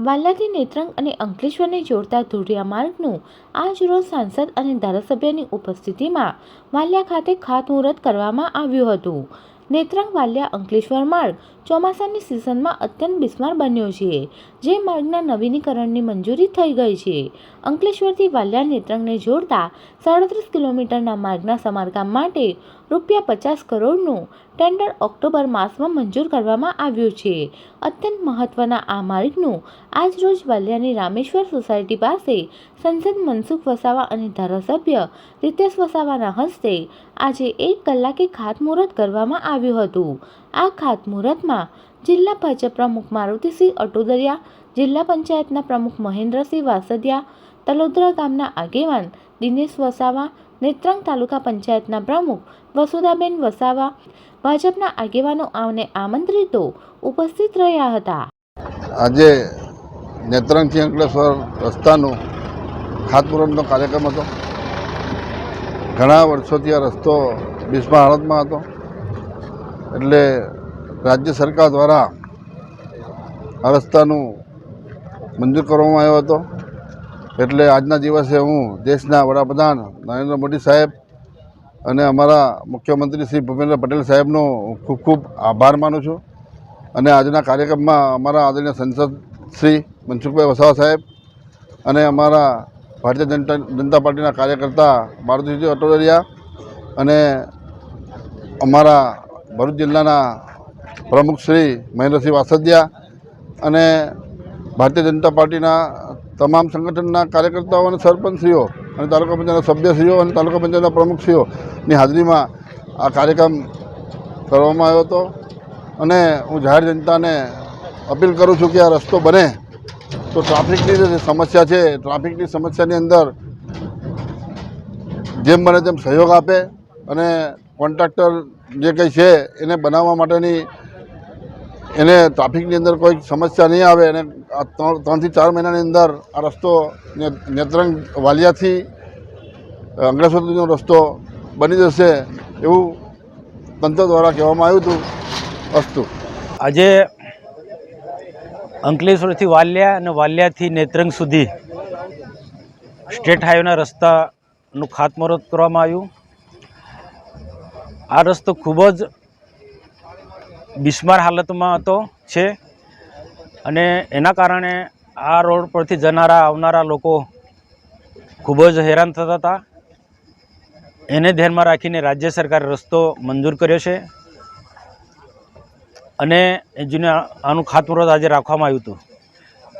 વાલ્યાથી નેત્રંગ અને અંકલેશ્વરને જોડતા ધોરિયા માર્ગનું આજ રોજ સાંસદ અને ધારાસભ્યની ઉપસ્થિતિમાં વાલિયા ખાતે ખાતમુહૂર્ત કરવામાં આવ્યું હતું. નેત્રંગ વાલિયા અંકલેશ્વર માર્ગ ચોમાસાની સિઝનમાં અત્યંત બિસ્માર બન્યો છે, જે માર્ગના નવીનીકરણની મંજૂરી થઈ ગઈ છે. અંકલેશ્વરથી વાલિયા નેત્રંગને જોડતા સાડત્રીસ કિલોમીટરના માર્ગના સમારકામ માટે રૂપિયા પચાસ કરોડનું ટેન્ડર ઓક્ટોબર માસમાં મંજૂર કરવામાં આવ્યું છે. અત્યંત મહત્વના આ માર્ગનું આજરોજ વાલિયાની રામેશ્વર સોસાયટી પાસે સંસદ મનસુખ વસાવા અને ધારાસભ્ય રીતેશ વસાવાના હસ્તે આજે એક કલાકે ખાતમુહૂર્ત કરવામાં આવ્યું હતું. આ ખાતમુહૂર્તમાં જિલ્લા ભાજપ પ્રમુખ મારુતિસિંહ અટોદરિયા, જિલ્લા પંચાયતના પ્રમુખ મહેન્દ્રસિંહ વાસદિયા, તલોદરા ગામના આગેવાન દિનેશ વસાવા, નેત્રંગ તાલુકા પંચાયતના પ્રમુખ વસુદાબેન વસાવા, ભાજપના આગેવાનો અને આમંત્રિતો ઉપસ્થિત રહ્યા હતા. આજે નેત્રંગથી અંકલેશ્વર રસ્તાનું ખાતમુહૂર્તનો કાર્યક્રમ હતો. ઘણા વર્ષોથી આ રસ્તો બિસ્મા હાલતમાં હતો. એટલે રાજ્ય સરકાર દ્વારા આ રસ્તાનું મંજૂર કરવામાં આવ્યો હતો. એટલે આજના દિવસે હું દેશના વડાપ્રધાન નરેન્દ્ર મોદી સાહેબ અને અમારા મુખ્યમંત્રી શ્રી ભૂપેન્દ્ર પટેલ સાહેબનો ખૂબ ખૂબ આભાર માનું છું. અને આજના કાર્યક્રમમાં અમારા આદરણીય સંસદ શ્રી મનસુખભાઈ વસાવા સાહેબ અને અમારા ભારતીય જનતા જનતા પાર્ટીના કાર્યકર્તા મારુતિજી અટોદરિયા અને અમારા ભરૂચ જિલ્લાના પ્રમુખ શ્રી મહેન્દ્રસિંહ વાસદિયા અને ભારતીય જનતા પાર્ટીના તમામ સંગઠનના કાર્યકર્તાઓ અને સરપંચશ્રીઓ અને તાલુકા પંચાયતના સભ્યશ્રીઓ અને તાલુકા પંચાયતના પ્રમુખશ્રીઓની હાજરીમાં આ કાર્યક્રમ કરવામાં આવ્યો હતો. અને હું જાહેર જનતાને અપીલ કરું છું કે આ રસ્તો બને તો ટ્રાફિકની જે સમસ્યા છે, ટ્રાફિકની સમસ્યાની અંદર જેમ બને તેમ સહયોગ આપે અને કોન્ટ્રાક્ટર જે કંઈ છે, એને બનાવવા માટેની એને ટ્રાફિકની અંદર કોઈ સમસ્યા નહીં આવે. અને આ ત્રણ, ત્રણથી ચાર મહિનાની અંદર આ રસ્તો નેત્રંગ વાલિયાથી અંકલેશ્વર રસ્તો બની જશે એવું તંત્ર દ્વારા કહેવામાં આવ્યું હતું અસ્તુ આજે અંકલેશ્વરથી વાલિયા અને વાલિયાથી નેત્રંગ સુધી સ્ટેટ હાઈવેના રસ્તાનું ખાતમુહૂર્ત કરવામાં આવ્યું. આ રસ્તો ખૂબ જ બિસ્માર હાલતમાં હતો છે. અને એના કારણે આ રોડ પરથી જનારા, આવનારા લોકો ખૂબ જ હેરાન થતા હતા. એને ધ્યાનમાં રાખીને રાજ્ય સરકારે રસ્તો મંજૂર કર્યો છે. અને જેને આનું ખાતમુહૂર્ત આજે રાખવામાં આવ્યું હતું.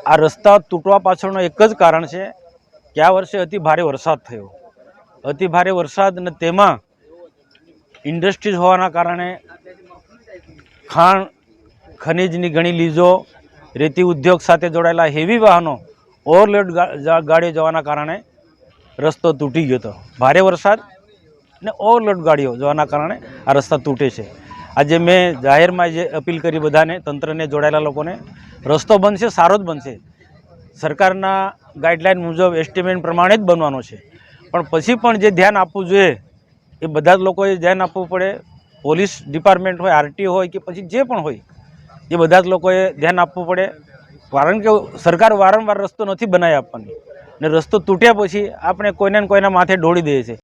આ રસ્તા તૂટવા પાછળનું એક જ કારણ છે કે આ વર્ષે અતિ ભારે વરસાદ થયો. અતિ ભારે વરસાદ અને તેમાં ઇન્ડસ્ટ્રીઝ હોવાના કારણે ખાણ ખનીજની ઘણી લીઝો, રેતી ઉદ્યોગ સાથે જોડાયેલા હેવી વાહનો ઓવરલોડ ગાડીઓ જવાના કારણે રસ્તો તૂટી ગયો હતો. ભારે વરસાદ અને ઓવરલોડ ગાડીઓ જવાના કારણે આ રસ્તા તૂટે છે. આજે મેં જાહેરમાં જે અપીલ કરી બધાને, તંત્રને, જોડાયેલા લોકોને, રસ્તો બનશે, સારો જ બનશે. સરકારના ગાઈડલાઇન મુજબ એસ્ટિમેટ પ્રમાણે જ બનવાનો છે. પણ પછી પણ જે ધ્યાન આપવું જોઈએ એ બધા જ લોકોએ ધ્યાન આપવું પડે. પોલીસ ડિપાર્ટમેન્ટ હોય આરટીઓ હોય કે પછી જે પણ હોય, એ બધા જ લોકોએ ધ્યાન આપવું પડે. કારણ કે સરકાર વારંવાર રસ્તો નથી બનાવી આપવાની. ને રસ્તો તૂટ્યા પછી આપણે કોઈને કોઈના માથે ઢોળી દઈએ છીએ.